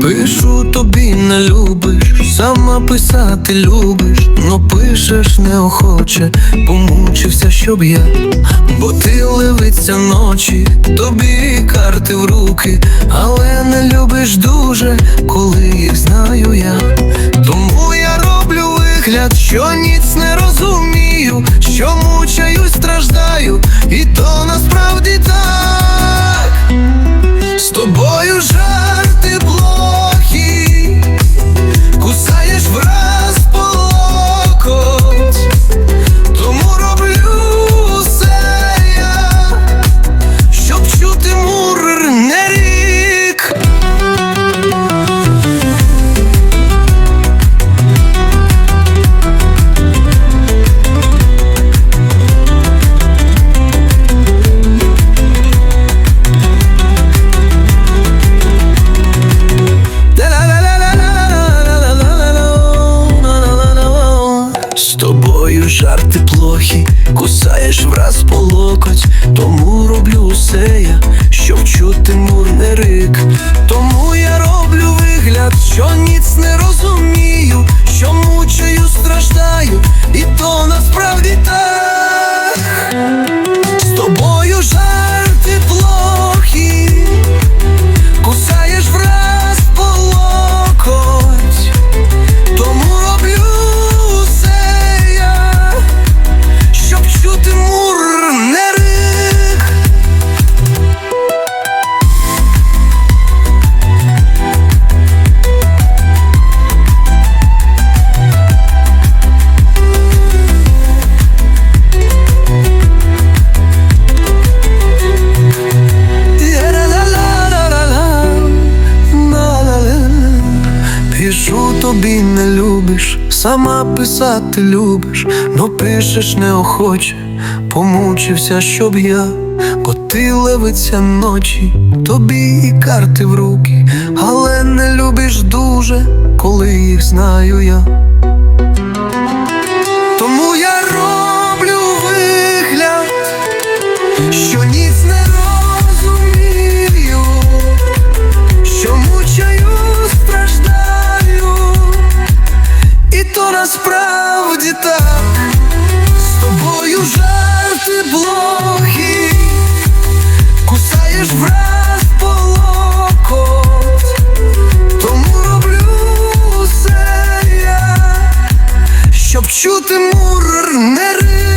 Пишу тобі не любиш, сама писати любиш, но пишеш неохоче, помучився, щоб я, бо ти ливиться ночі, тобі карти в руки, але не любиш дуже, коли їх знаю я. Тому я роблю вигляд, що ніц не розумію, що мучаюсь, страждаю, і то насправді так. Жарти плохі, кусаєш враз по локоть, тому Пишу тобі не любиш, сама писати любиш, но пишеш неохоче, помучився, щоб я, бо ти левиця ночі, тобі і карти в руки, але не любиш дуже, коли їх знаю я. Тому я роблю вигляд, що ніц не насправді так. З тобою жарти блохи, кусаєш враз по тому роблю усе я, щоб чути мур не рив.